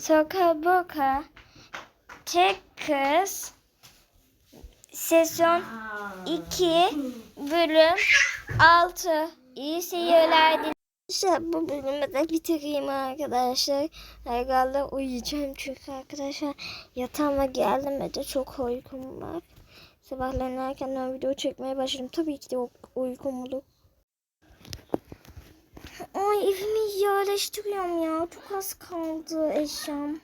Soka Boka Tek Kız Sezon 2 bölüm 6 İyi seyirler dilerim. Arkadaşlar bu bölümü de bitireyim arkadaşlar. Herhalde uyuyacağım çünkü arkadaşlar yatağıma geldim ve de çok uykum var. Sabahleyin erkenden video çekmeye başladım. Tabii ki de uykum olur. Ay evimi yerleştiriyorum ya. Çok az kaldı eşyam.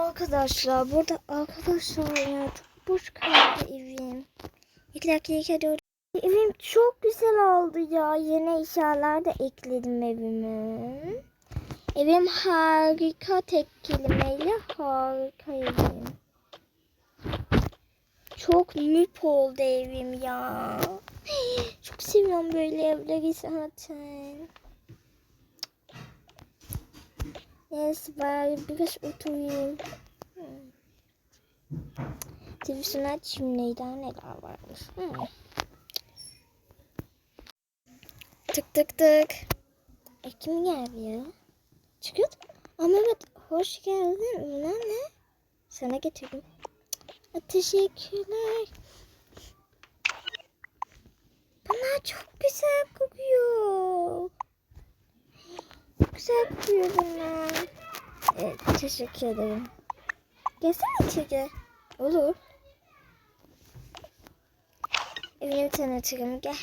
Arkadaşlar burada arkadaşlar ya çok boş kaldı evim. İki dakika iki dört. Evim çok güzel oldu ya. Yeni eşyalar da ekledim evime. Evim harika tek kelimeyle harika evim. Çok nüp oldu evim ya. Çok seviyorum böyle evleri zaten. Neyse bari biraz oturayım. Hmm. Televizyonu açayım neyden neler varmış. Hmm. Tık tık tık. E kim geldi ya? Çıkıyor. Ama evet hoş geldin. Bunlar ne? Sana getirdim. Aa, teşekkürler. Bunlar çok güzel kokuyor. Güzel kokuyor bunlar. Evet, teşekkür ederim. Gelsene içeri. Olur. Evini bir tanıtırım. Gel.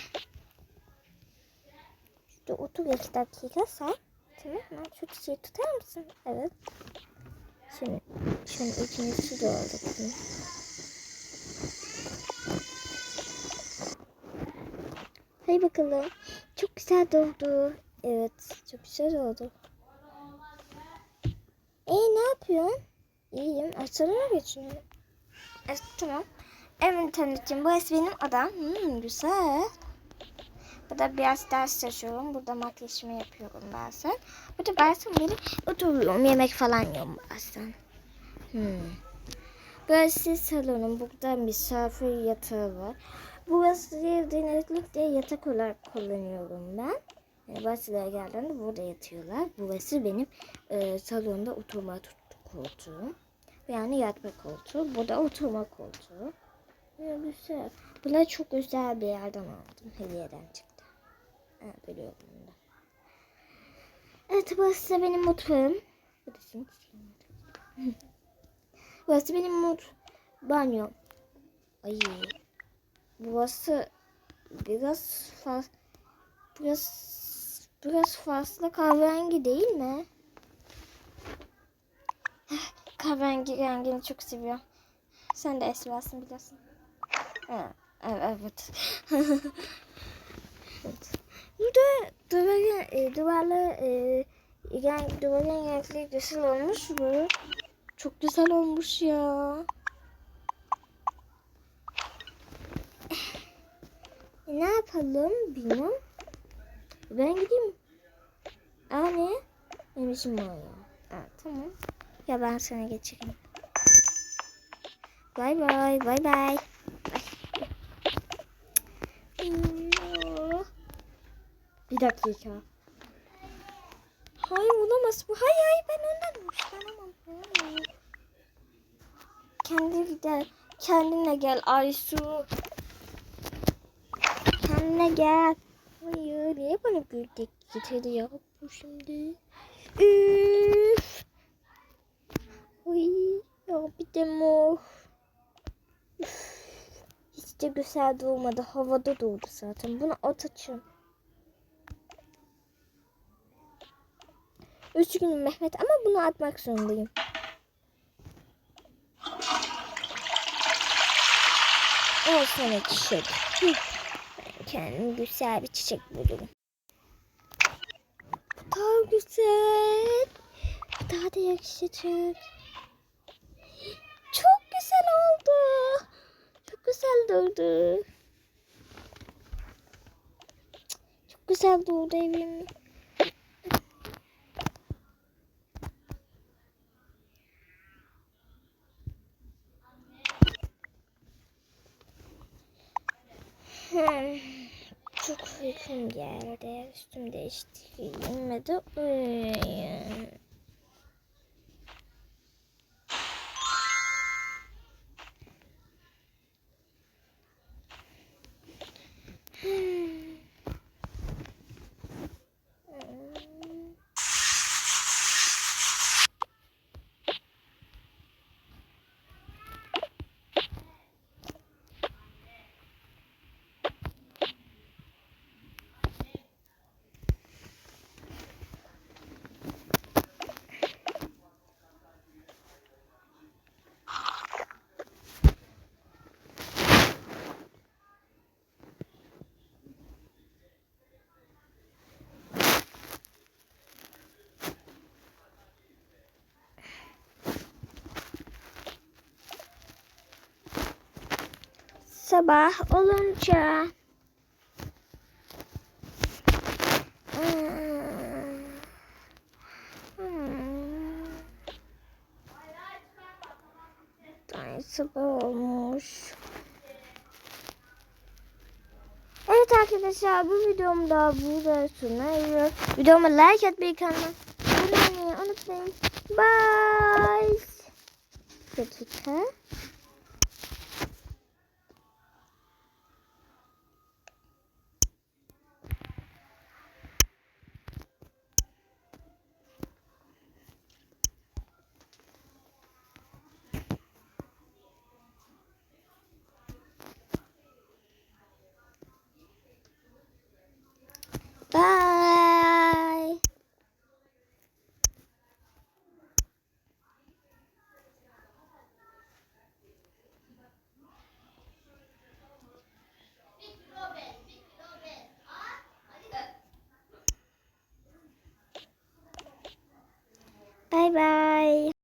Şurada otur iki dakika sen. Tamam mı? Şu çiçeği tutar mısın? Evet. Şimdi, şimdi ikincisi de oldu. Hadi bakalım. Çok güzel oldu. Evet, çok güzel oldu. E ne yapıyorsun? İyiyim. Açsana geçiyorum. Evet, tamam. Evimi tanıtayım. Burası benim odam. Hmm, güzel. Burada biraz ders çalışıyorum. Burada makyajımı yapıyorum bazen. Burada bazen böyle oturuyorum. Yemek falan yiyorum bazen. Hmm. Burası salonum. Burada misafir yatağı var. Burası genellikle yatak olarak kullanıyorum ben. Yani Bazıları geldiğinde burada yatıyorlar. Burası benim e, salonda oturma koltuğum. Yani yatma koltuğu. Burada oturma koltuğu. Ya güzel. Bunlar çok güzel bir yerden aldım. Hediyeden çıktı. Ha, biliyorum bunu da. Evet burası da benim mutfağım. Burası. Burası benim mut banyo. Ay. Burası biraz fazla biraz biraz fazla kahverengi değil mi? Kahverengi rengini çok seviyorum. Sen de esmersin biliyorsun. Evet. evet. Burada duvarın, e, duvarlı e, renk, duvarın renkli güzel olmuş bu. Çok güzel olmuş ya. Ne yapalım bilmem. Ben gideyim. Aa ne? Benim var ya. Aa, tamam. Ya ben sana geçireyim. Bay bay. Bay bay. Bir dakika. Hayır olamaz bu. Hayır hayır ben ondan hoşlanamam. Kendi gel. Kendine gel Aysu. Kendine gel. Hayır niye bana güldik getirdi ya bu şimdi. Üf. Ay ya bir de mor. Hiç de güzel doğmadı. Havada doğdu zaten. Bunu atacağım. Üzgünüm Mehmet ama bunu atmak zorundayım. Al sana çiçek. Hı. Kendim güzel bir çiçek bulurum. Bu daha güzel. Bu daha da yakışacak. Çok güzel oldu. Çok güzel durdu. Çok güzel durdu evim. Hmm, uykum geldi. Üstümü değiştireyim ve Sabah olunca. Ay sabah olmuş. Evet arkadaşlar bu videomda burada sona eriyor. Videoma like atmayı kanalıma abone olmayı unutmayın. Bye. Dakika. Bye. Bye bye.